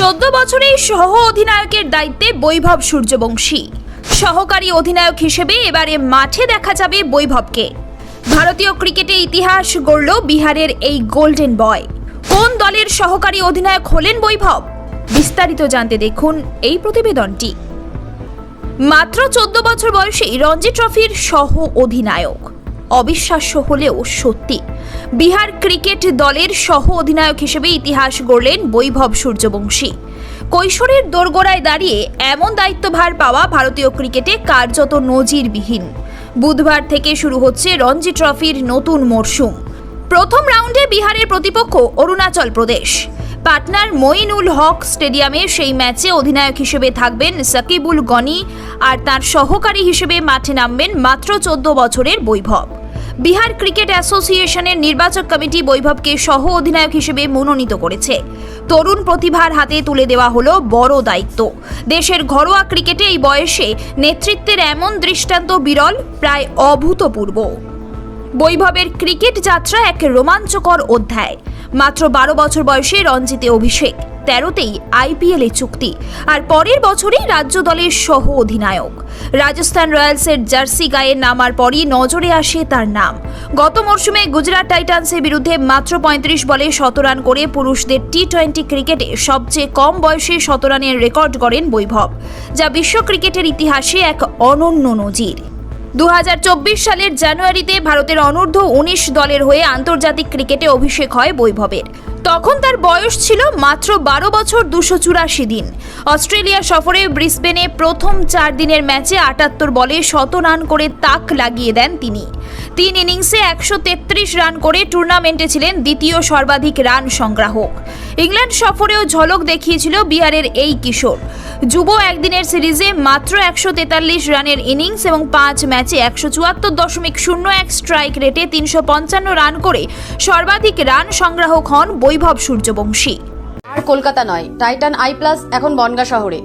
চোদ্দ বছরেই সহ অধিনায়কের দায়িত্বে বৈভব সূর্যবংশী। সহকারী অধিনায়ক হিসেবে এবারে মাঠে দেখা যাবে বৈভবকে। ভারতীয় ক্রিকেটে ইতিহাস গড়ল বিহারের এই গোল্ডেন বয়। কোন দলের সহকারী অধিনায়ক হলেন বৈভব? বিস্তারিত জানতে দেখুন এই প্রতিবেদনটি। মাত্র চোদ্দ বছর বয়সেই রঞ্জি ট্রফির সহ অধিনায়ক অবিশ্বাস্য হলেও সত্যি। বিহার ক্রিকেট দলের সহ অধিনায়ক হিসেবে ইতিহাস গড়লেন বৈভব সূর্যবংশী। কৈশোরের দোরগোড়ায় দাঁড়িয়ে এমন দায়িত্বভার পাওয়া ভারতীয় ক্রিকেটে কার্যত নজিরবিহীন। বুধবার থেকে শুরু হচ্ছে রঞ্জি ট্রফির নতুন মরশুম প্রথম রাউন্ডে বিহারের প্রতিপক্ষ অরুণাচল প্রদেশ। পাটনার মঈনুল হক স্টেডিয়ামে সেই ম্যাচে অধিনায়ক হিসেবে থাকবেন সাকিবুল গনি আর তার সহকারী হিসেবে মাঠে নামবেন মাত্র চোদ্দ বছরের বৈভব। বিহার ক্রিকেট অ্যাসোসিয়েশনের নির্বাচক কমিটি বৈভবকে সহ অধিনায়ক হিসেবে মনোনীত করেছে। তরুণ প্রতিভার হাতে তুলে দেওয়া হলো বড় দায়িত্ব। দেশের ঘরোয়া ক্রিকেটে এই বয়সে নেতৃত্বের এমন দৃষ্টান্ত বিরল, প্রায় অভূতপূর্ব। বৈভবের ক্রিকেট যাত্রা এক রোমাঞ্চকর অধ্যায়। মাত্র বারো বছর বয়সে রঞ্জিতে অভিষেক। তেরোতেই আইপিএলে চুক্তি, আর পরের বছরই রাজ্য দলের সহ অধিনায়ক। রাজস্থান রয়্যালসের জার্সি গায়ে নামার পরই নজরে আসে তার নাম। গত মরশুমে গুজরাট টাইটান্সের বিরুদ্ধে মাত্র পঁয়ত্রিশ বলে শতরান করে পুরুষদের টি টোয়েন্টি ক্রিকেটে সবচেয়ে কম বয়সে শতরানের রেকর্ড গড়েন বৈভব, যা বিশ্ব ক্রিকেটের ইতিহাসে এক অনন্য নজির। দু হাজার চব্বিশ সালের জানুয়ারিতে ভারতের অনূর্ধ্ব উনিশ দলের হয়ে আন্তর্জাতিক ক্রিকেটে অভিষেক হয় বৈভবের। তখন তার বয়স ছিল মাত্র বারো বছর দুশো চুরাশি দিন। অস্ট্রেলিয়া সফরে ব্রিসবেনে প্রথম চার দিনের ম্যাচে আটাত্তর বলে শত রান করে তাক লাগিয়ে দেন তিনি। তিন ইনিংসে একশো তেত্রিশ রান করে টুর্নামেন্টে ছিলেন দ্বিতীয় সর্বাধিক রান সংগ্রাহক। ইংল্যান্ড সফরেও ঝলক দেখিয়েছিল বিহারের এই কিশোর। যুব একদিনের সিরিজে মাত্র একশো তেতাল্লিশ রানের ইনিংস এবং পাঁচ ম্যাচে একশো চুয়াত্তর দশমিক শূন্য এক স্ট্রাইক রেটে তিনশো পঞ্চান্ন রান করে সর্বাধিক রান সংগ্রাহক হন বৈভব সূর্যবংশী। আর কলকাতা নয়, টাইটান আই প্লাস এখন বনগা শহরে।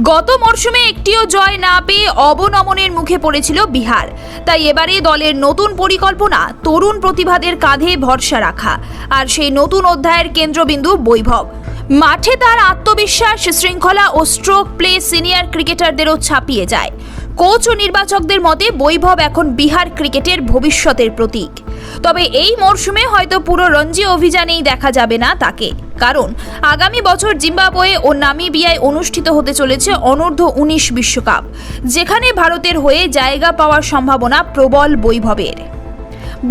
গত মরশুমে একটিও জয় না পেয়ে অবনমনের মুখে পড়েছিল বিহার। তাই এবারে দলের নতুন পরিকল্পনা, তরুণ প্রতিভাদের কাঁধে ভরসা রাখা আর সেই নতুন অধ্যায়ের কেন্দ্রবিন্দু বৈভব। মাঠে তার আত্মবিশ্বাস, শৃঙ্খলা ও স্ট্রোক প্লে সিনিয়র ক্রিকেটারদেরও ছাপিয়ে যায়। কোচ ও নির্বাচকদের মতে বৈভব এখন বিহার ক্রিকেটের ভবিষ্যতের প্রতীক। তবে এই মরশুমে হয়তো পুরো রঞ্জি অভিযানেই দেখা যাবে না তাকে। কারণ আগামী বছর জিম্বাবোয়ে ও নামিবিয়ায় অনুষ্ঠিত হতে চলেছে অনূর্ধ্ব উনিশ বিশ্বকাপ, যেখানে ভারতের হয়ে জায়গা পাওয়ার সম্ভাবনা প্রবল বৈভবের।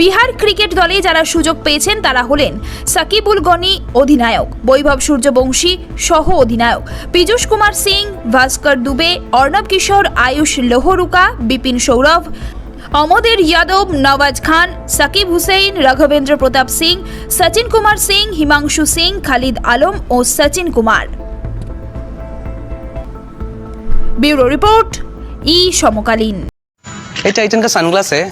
বিহার ক্রিকেট দলে যারা সুযোগ পেয়েছেন, তারা হলেন সাকিবুল গনি অধিনায়ক, বৈভব সূর্যবংশী সহ অধিনায়ক পীযূষ কুমার সিং, ভাস্কর দুবে, অর্ণব কিশোর, আয়ুষ লোহরুকা, বিপিন সৌরভ অমদের যাদব নওয়াজ খান সাকিব হুসেইন রাঘবেন্দ্র প্রতাপ সিং সচিন কুমার সিং হিমাংশু সিং খালিদ আলম ও সচিন কুমার ব্যুরো রিপোর্ট ই সমকালীন ये टाइटन का सनग्लास है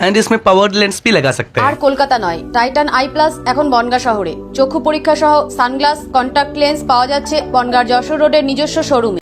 एंड इसमें पावर लेंस भी लगा सकते আর हैं কলকাতা নয় টাইটান আই প্লাস এখন বনগা শহরে চক্ষু পরীক্ষা সহ সানগ্লাস কন্টাক্ট লেন্স পাওয়া যাচ্ছে বনগার যশোর রোডের নিজস্ব শোরুমে